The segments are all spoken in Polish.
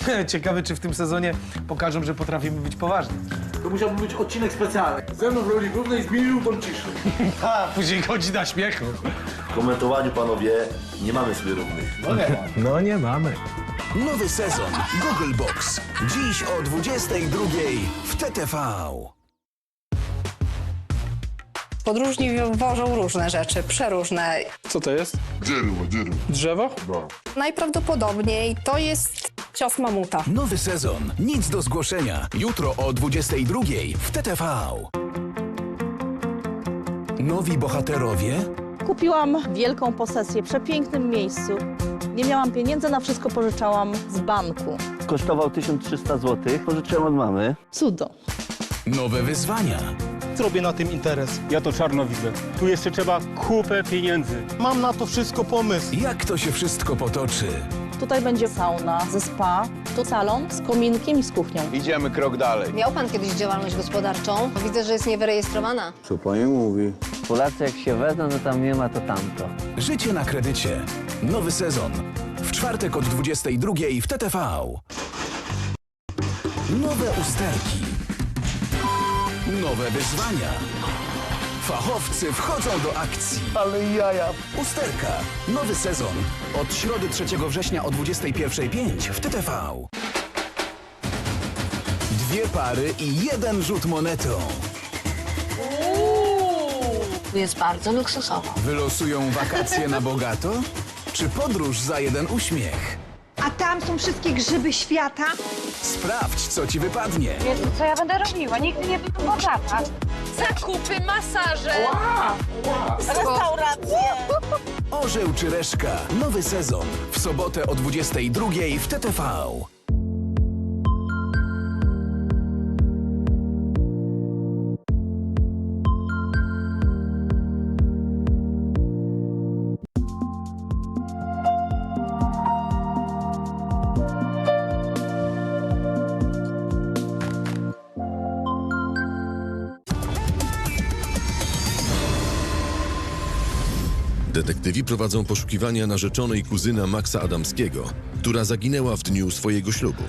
Ciekawy, czy w tym sezonie pokażą, że potrafimy być poważni. To musiałby być odcinek specjalny. Ze mną w roli głównej z minutą ciszy. A, później godzina śmiechu. W komentowaniu, panowie, nie mamy sobie równych. No nie mamy. Nowy sezon Google Box. Dziś o 22 w TTV. Podróżni wożą różne rzeczy, przeróżne. Co to jest? Dzierło, dzierło. Drzewo? Najprawdopodobniej to jest cios mamuta. Nowy sezon. Nic do zgłoszenia. Jutro o 22 w TTV. Nowi bohaterowie Kupiłam wielką posesję w przepięknym miejscu. Nie miałam pieniędzy, na wszystko pożyczałam z banku. kosztował 1300 zł. Pożyczyłem od mamy. Cudo. Nowe wyzwania. Zrobię na tym interes. Ja to czarno widzę. Tu jeszcze trzeba kupę pieniędzy. Mam na to wszystko pomysł. Jak to się wszystko potoczy? Tutaj będzie sauna ze spa, tu salon z kominkiem i z kuchnią. Idziemy krok dalej. Miał pan kiedyś działalność gospodarczą? Widzę, że jest niewyrejestrowana. Co pani mówi? Polacy jak się wezmą, no tam nie ma to tamto. Życie na kredycie. Nowy sezon. W czwartek od 22 w TTV. Nowe usterki. Nowe wyzwania. Fachowcy wchodzą do akcji. Ale jaja. Usterka. Nowy sezon. Od środy 3 września o 21.05 w TTV. Dwie pary i jeden rzut monetą. Jest bardzo luksusowo. Wylosują wakacje na bogato? Czy podróż za jeden uśmiech? A tam są wszystkie grzyby świata? Sprawdź, co ci wypadnie. Jezu, co ja będę robiła? Nigdy nie byłam bogata. Zakupy, masaże. Restauracje. Orzeł czy reszka? Nowy sezon. W sobotę o 22 w TTV. Detektywi prowadzą poszukiwania narzeczonej kuzyna Maxa Adamskiego, która zaginęła w dniu swojego ślubu.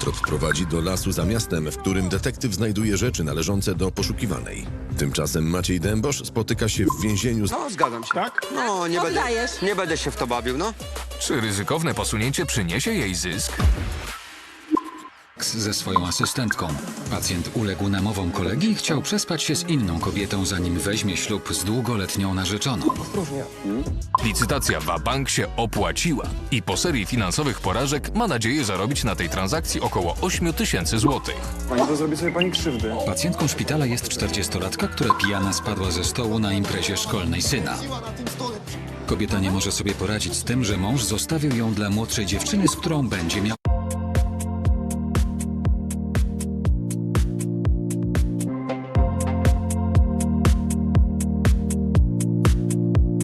Trop prowadzi do lasu za miastem, w którym detektyw znajduje rzeczy należące do poszukiwanej. Tymczasem Maciej Dębosz spotyka się w więzieniu z No, zgadzam się. Tak? No, nie będę, nie będę się w to bawił, no. Czy ryzykowne posunięcie przyniesie jej zysk? Ze swoją asystentką. Pacjent uległ namowom kolegi i chciał przespać się z inną kobietą, zanim weźmie ślub z długoletnią narzeczoną. Licytacja Wabank się opłaciła i po serii finansowych porażek ma nadzieję zarobić na tej transakcji około 8 tysięcy złotych. Pani to zrobi sobie pani krzywdy. Pacjentką szpitala jest 40-latka, która pijana spadła ze stołu na imprezie szkolnej syna. Kobieta nie może sobie poradzić z tym, że mąż zostawił ją dla młodszej dziewczyny, z którą będzie miał